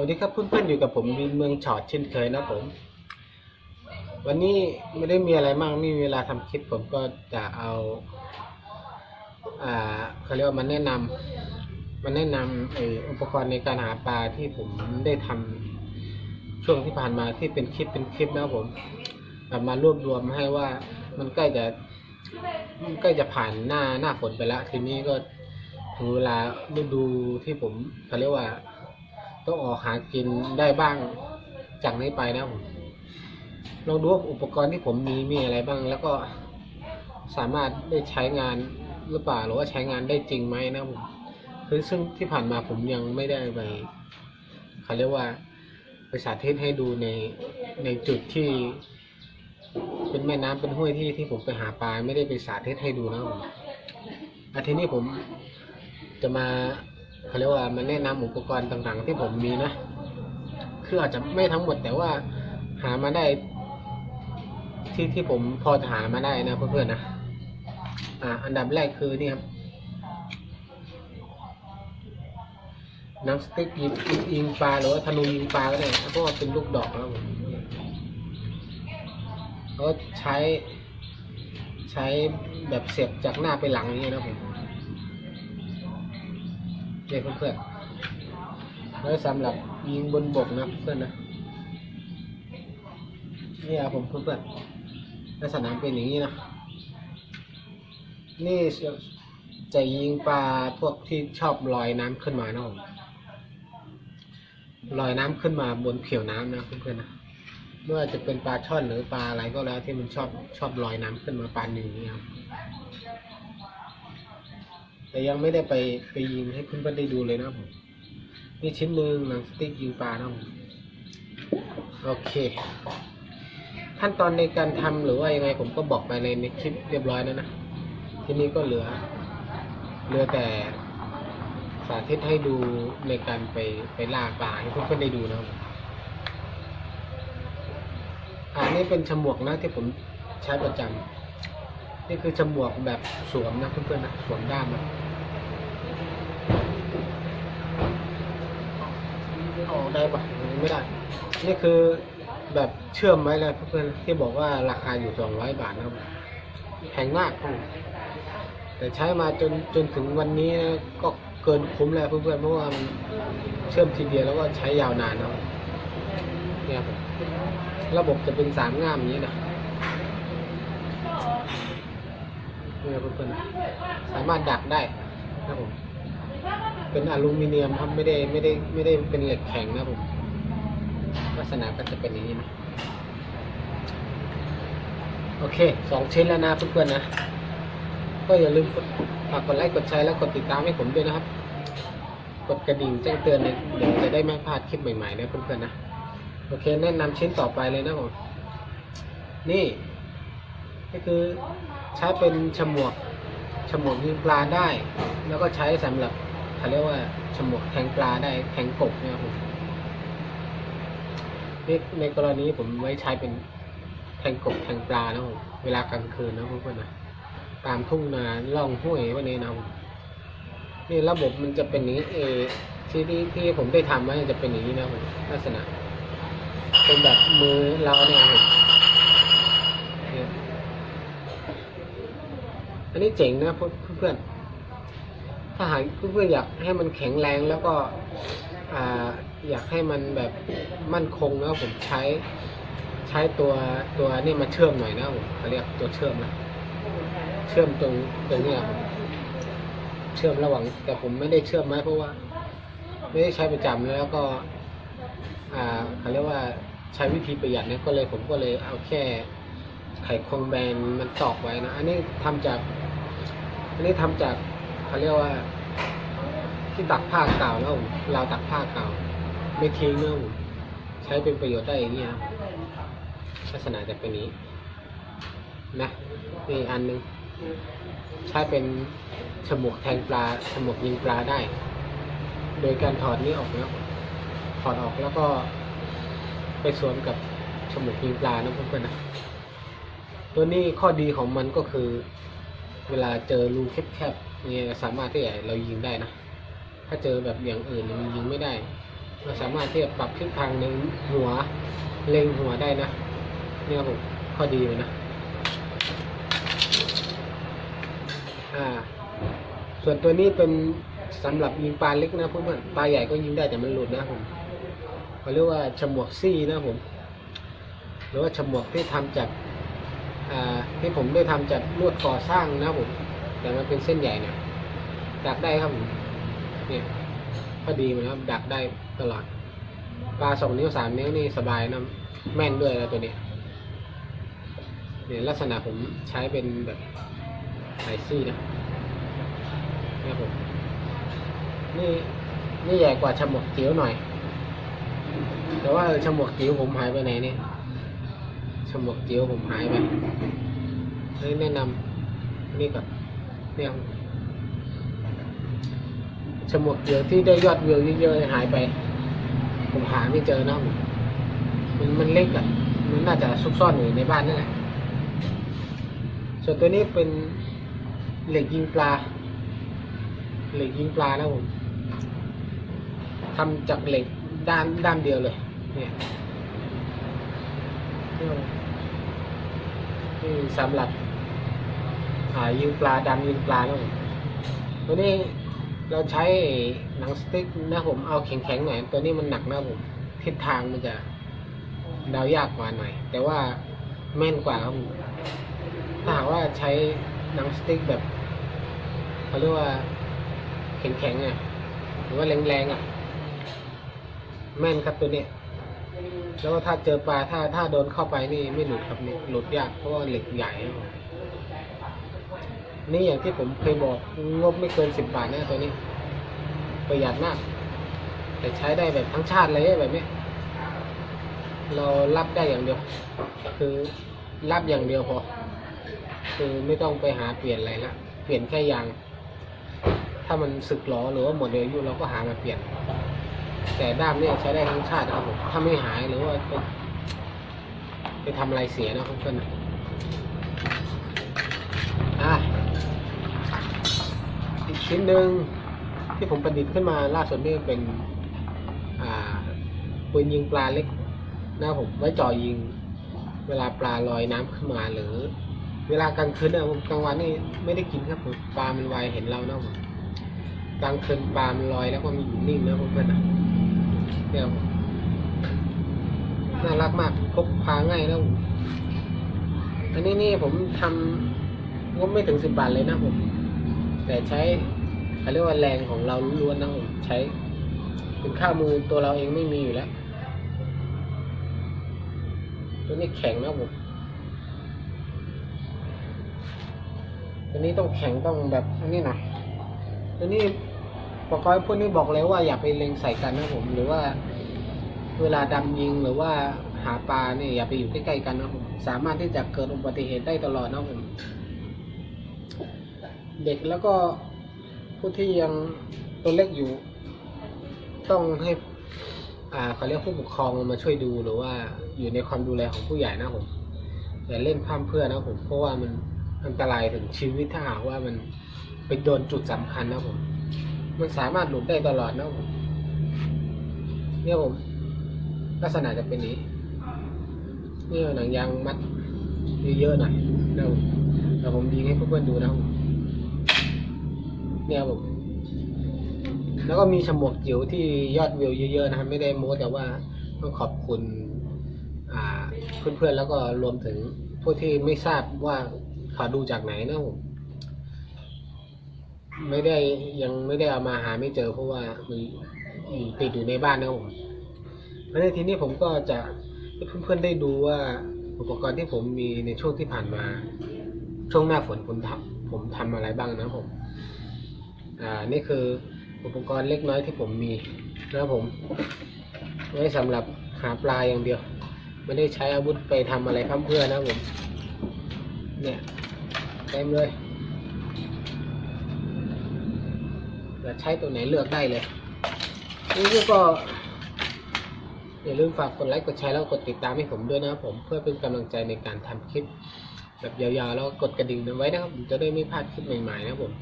วัสดีครับเพื่อนๆอยู่กับผมวินเมืองชอดเช่นเคยนะผม วันนี้ไม่ได้มีอะไรมากไม่มีเวลาทำคลิปผมก็จะเอาอ่าเขาเรียกว่ามันแนะนำมันแนะนำไออุปกรณ์ในการหาปลาที่ผมได้ทำช่วงที่ผ่านมาที่เป็นคลิปเป็นคลิปนะผมมารวบรวมให้ว่ามันใกล้จะมันใกล้จะผ่านหน้าหน้าฝนไปแล้วทีนี้ก็ถึงเวลาฤดูที่ผมเขาเรียกว่า ต้องออกหากินได้บ้างจากนี้ไปนะผมลองดูว่าอุปกรณ์ที่ผมมีมีอะไรบ้าง แล้วก็สามารถได้ใช้งานหรือเปล่าหรือว่าใช้งานได้จริงไหมนะผมคือซึ่งที่ผ่านมาผมยังไม่ได้ไปเขาเรียกว่าไปสาธิตให้ดูในในจุดที่ เป็นแม่น้ำเป็นห้วยที่ที่ผมไปหาปลาไม่ได้ไปสาธิตให้ดูนะผมอาทีนี้ผมจะมา เขาเรียกว่ามันแนะนำอุปกรณ์ต่างๆ ที่ผมมีนะ คืออาจจะไม่ทั้งหมดแต่ว่าหามาได้ ที่ที่ผมพอจะหามาได้นะเพื่อนๆนะ อ่า อันดับแรกคือนี่ครับนังสติ๊กยิงยิงปลาหรือว่าธนูยิงปลาก็ได้เพราะว่าเป็นลูกดอกแล้วผมก็ใช้ ใช้แบบเสียบจากหน้าไปหลังอย่างนี้นะผม เนี่ยเพื่อนๆแล้วสำหรับยิงบนบกนะเพื่อนนะนี่ครับผมเพื่อนๆลักษณะเป็นอย่างนี้นะ นี่จะยิงปลาพวกที่ชอบลอยน้ำขึ้นมานะผมลอยน้ำขึ้นมาบนผิวน้ำนะเพื่อนๆนะไม่ว่าจะเป็นปลาช่อนหรือปลาอะไรก็แล้วที่มันชอบชอบลอยน้ำขึ้นมาปลาหนึ่งนี่ครับ แต่ยังไม่ได้ไปไปยิงให้เพื่อนๆได้ดูเลยนะครับผมนี่ชิ้นหนึ่งหนังสติ๊กยิงปลานะครับผมโอเค ขั้นตอนในการทำหรือว่ายังไงผมก็บอกไปในในคลิปเรียบร้อยแล้วนะทีนี้ก็เหลือ เหลือแต่สาธิตให้ดูในการไปไปล่าปลาให้เพื่อนๆได้ดูนะครับผมอ่านี่เป็นฉมวกนะที่ผมใช้ประจำนี่คือฉมวกแบบสวมนะเพื่อนๆนะสวมด้ามนะออกได้ปะ ไม่ได้ นี่คือแบบเชื่อมไว้เลยเพื่อนๆที่บอกว่าราคาอยู่สองร้อยบาทนะครับแพงมากครับแต่ใช้มาจนจนถึงวันนี้ก็เกินคุ้มแล้วเพื่อนๆเพราะว่ามันเชื่อมทีเดียวแล้วก็ใช้ยาวนานนะเนี่ยครับระบบจะเป็นสามง่ามอย่างนี้นะเนี่ยเพื่อนๆสามารถดักได้นะครับผมเป็นอลูมิเนียมครับไม่ได้ไม่ได้ไม่ได้เป็นเหล็กแข็งนะครับผม ลักษณะก็จะเป็นอย่างนี้นะ โอเคสองชิ้นแล้วนะเพื่อนๆนะ ก็อย่าลืมกดฝากกดไลค์กดแชร์และกดติดตามให้ผมด้วยนะครับ กดกระดิ่งแจ้งเตือนเลยเดี๋ยวจะได้ไม่พลาดคลิปใหม่ๆนะเพื่อนๆนะ โอเคแนะนำชิ้นต่อไปเลยนะผม นี่ก็คือใช้เป็นฉมวกฉมวกยิงปลาได้ แล้วก็ใช้สำหรับเขาเรียกว่าฉมวกแทงปลาได้แทงกบเนี่ยครับ ผมนี่ในกรณีผมไว้ใช้เป็นแทงกบแทงปลานะผมเวลากลางคืนนะเพื่อนๆนะตามทุ่งนาล่องห้วยวันนี้นะผมนี่ระบบมันจะเป็นนี้เอที่ที่ที่ผมได้ทำไว้จะเป็นอย่างนี้นะผมลักษณะ เป็นแบบมือเราเนี่ยผมอันนี้เจ๋งนะเพื่อนๆถ้าหากเพื่อนอยากให้มันแข็งแรงแล้วก็ ออยากให้มันแบบมั่นคงนะผมใช้ใช้ตัวตัวนี่มาเชื่อมหน่อยนะผมเขาเรียกตัวเชื่อมนะเชื่อมตรงตรงนี้ครับเชื่อมระหว่างแต่ผมไม่ได้เชื่อมไว้เพราะว่า ไม่ได้ใช้ประจำแล้วก็ อ่าเขาเรียกว่าใช้วิธีประหยัดเนี่ยก็เลยผมก็เลยเอาแค่ไขควงแบนมันตอกไว้นะ อันนี้ทำจาก อันนี้ทำจากเขาเรียกว่า ที่ตักผ้าเก่าแล้วเราตักผ้าเก่า ไม่ทิ้งนะผมใช้เป็นประโยชน์ได้อย่างนี้ครับลักษณะจะเป็นนี้นะนี่อันหนึงใช้เป็นฉมวกแทงปลาฉมวกยิงปลาได้ โดยการถอดนี้ออกแล้วถอดออกแล้วก็ไปสวมกับฉมวกยิงปลานะเพื่อนๆนะตัวนี้ข้อดีของมันก็คือ เวลาเจอรูแคบๆเนี่ยสามารถที่จะเรายิงได้นะาเจอแบบอย่างอื่นมันยิงไม่ได้ เราสามารถที่จะปรับทิศทางในหัวเล็งหัวได้นะเนี่ยครับผมข้อดีเลยนะอ่า ส่วนตัวนี้เป็นสำหรับยิงปลาเล็กนะเพื่อนๆปลาใหญ่ก็ยิงได้แต่มันหลุดนะผมเขาเรียกว่าฉมวกซี่นะผม หรือว่าฉมวกที่ทำจากอ่าที่ผมได้ทำจากลวดก่อสร้างนะผม แต่มันเป็นเส้นใหญ่เนี่ยดักได้ครับผม เนี่ยพอดีมันครับดักได้ตลอด ปลาสองนิ้วสามนิ้วนี่สบายนะแม่นด้วยแล้วตัวนี้เนี่ยลักษณะผมใช้เป็นแบบไอซี่นะเนี่ยผมนี่นี่ใหญ่กว่าฉมวกจิ๋วหน่อย แต่ว่าฉมวกจิ๋วผมหายไปไหนเนี่ยฉมวกจิ๋วผมหายไปเลยแนะนำนี่ก่อนเนี่ย ฉมวกจิ๋วที่ได้ยอดวิวเยอะๆหายไป ผมหาไม่เจอนะมมันมันเล็กอะ่ะ มันน่าจะซุกซ่อนอยู่ในบ้านนั่นแหละ ส่วนตัวนี้เป็นเหล็กยิงปลา เหล็กยิงปลานะผมทำจากเหล็กด้านด้านเดียวเลย เนี่ยนี่สำหรับหายิงปลาดำยิงปลานะผมตัวนี้ เราใช้หนังสติ๊กนะผมเอาแข็งๆหน่อยตัวนี้มันหนักนะผมทิศทางมันจะเดายากกว่าหน่อย แต่ว่าแม่นกว่าครับผมถ้าหากว่าใช้หนังสติ๊กแบบเขาเรียกว่าแข็งๆอะหรือว่าแรงๆอะ แม่นครับตัวเนี้ยแล้วถ้าเจอปลาถ้าถ้าโดนเข้าไปนี่ไม่หลุดครับนี่หลุดยากเพราะว่าเหล็กใหญ่ นี่อย่างที่ผมเคยบอกงบไม่เกินสิบบาทนะตัวนี้ ประหยัดมาก แต่ใช้ได้แบบทั้งชาติเลยแบบนี้ เรารับได้อย่างเดียว คือรับอย่างเดียวพอ คือไม่ต้องไปหาเปลี่ยนอะไรละเปลี่ยนแค่ยาง ถ้ามันสึกหรอหรือว่าหมดอายุเราก็หามาเปลี่ยน แต่ด้ามเนี่ยใช้ได้ทั้งชาตินะครับผมถ้าไม่หายหรือว่าไปไปทำอะไรเสียนะเพื่อนๆอะอีก ชิ้นหนึ่งที่ผมประดิษฐ์ขึ้นมาล่าสุดนี่เป็นปืนยิงปลาเล็กนะผมไว้จ่อยิง เวลาปลาลอยน้ำขึ้นมาหรือ เวลากลางคืนนะกลางวันนี่ไม่ได้กินครับผมปลามันไวเห็นเรานะผมกลางคืนปลามันลอยแล้วก็มันอยู่นิ่งนะเพื่อนๆนะเนี่ยน่ารักมากพกพาง่ายนะผมอันนี้นี่ผมทำงบไม่ถึงสิบบาทเลยนะผม แต่ใช้ เขาเรียกว่าแรงของเราล้วนๆนะผมใช้เป็นข้ามือตัวเราเองไม่มีอยู่แล้ว ตัวนี้แข็งนะผมตัวนี้ต้องแข็งต้องแบบนี้หน่อยตัวนี้ปกรณ์พวกนี้บอกเลยว่าอย่าไปเล็งใส่กันนะผม หรือว่า เวลาดำยิงหรือว่าหาปลาเนี่ยอย่าไปอยู่ใกล้ๆกันนะผมสามารถที่จะเกิดอุบัติเหตุได้ตลอดนะผมเด็กแล้วก็ ผู้ที่ยังตัวเล็กอยู่ ต้องให้ อ่าเขาเรียกผู้ปกครองมาช่วยดูหรือว่าอยู่ในความดูแลของผู้ใหญ่นะผมอย่าเล่นพร่ำเพื่อนะผมเพราะว่ามันอันตรายถึงชีวิตถ้าหากว่ามันไปโดนจุดสำคัญนะผม มันสามารถหลุดได้ตลอดนะผมเนี่ยผม ลักษณะจะเป็นนี้นี่หนังยางมัดเยอะๆหน่อยนะผมแต่ผมยิงให้เพื่อนๆดูนะผม เนี่ยผมแล้วก็มีฉมวกจิ๋วที่ยอดวิวเยอะๆนะครับไม่ได้โม้แต่ว่าต้องขอบคุณ อ่า เพื่อนๆแล้วก็รวมถึงผู้ที่ไม่ทราบว่าเขาดูจากไหนนะผมไม่ได้ยังไม่ได้เอามาหาไม่เจอเพราะว่ามันติดอยู่ในบ้านนะผมแล้วในทีนี้ผมก็จะให้เพื่อนๆได้ดูว่าอุปกรณ์ที่ผมมีในช่วงที่ผ่านมา ช่วงหน้าฝนผมทำผมทำอะไรบ้างนะผม อ่านี่คืออุปกรณ์เล็กน้อยที่ผมมีนะครับผม ไว้สำหรับหาปลาอย่างเดียว ไม่ได้ใช้อาวุธไปทำอะไรพั่มเพื่อนะผม เนี่ยเต็มเลยจะใช้ตัวไหนเลือกได้เลยนี่ก็อย่าลืมฝากกดไลค์กดแชร์แล้วกดติดตามให้ผมด้วยนะครับผมเพื่อเป็นกำลังใจในการทำคลิป แบบยาวๆ แล้วกดกระดิ่งไว้นะครับผมจะได้ไม่พลาดคลิปใหม่ๆนะครับผม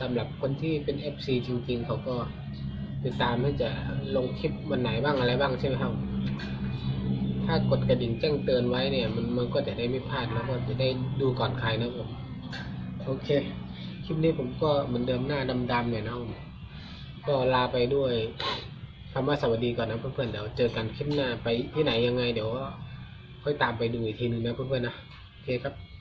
สำหรับคนที่เป็น FC จริงๆ เขาก็ติดตามให้จะลงคลิปวันไหนบ้างอะไรบ้างใช่ไหมครับ ถ้ากดกระดิ่งแจ้งเตือนไว้เนี่ย มันมันก็จะได้ไม่พลาดแล้วก็จะได้ดูก่อนใครนะผมโอเค คลิปนี้ผมก็เหมือนเดิมหน้าดำๆเนี่ยนะผมก็ลาไปด้วยคำว่าสวัสดีก่อนนะเพื่อนๆเดี๋ยวเจอกันคลิปหน้าไปที่ไหนยังไงเดี๋ยวก็ค่อยตามไปดูอีกทีนึงนะเพื่อนๆนะโอเคครับ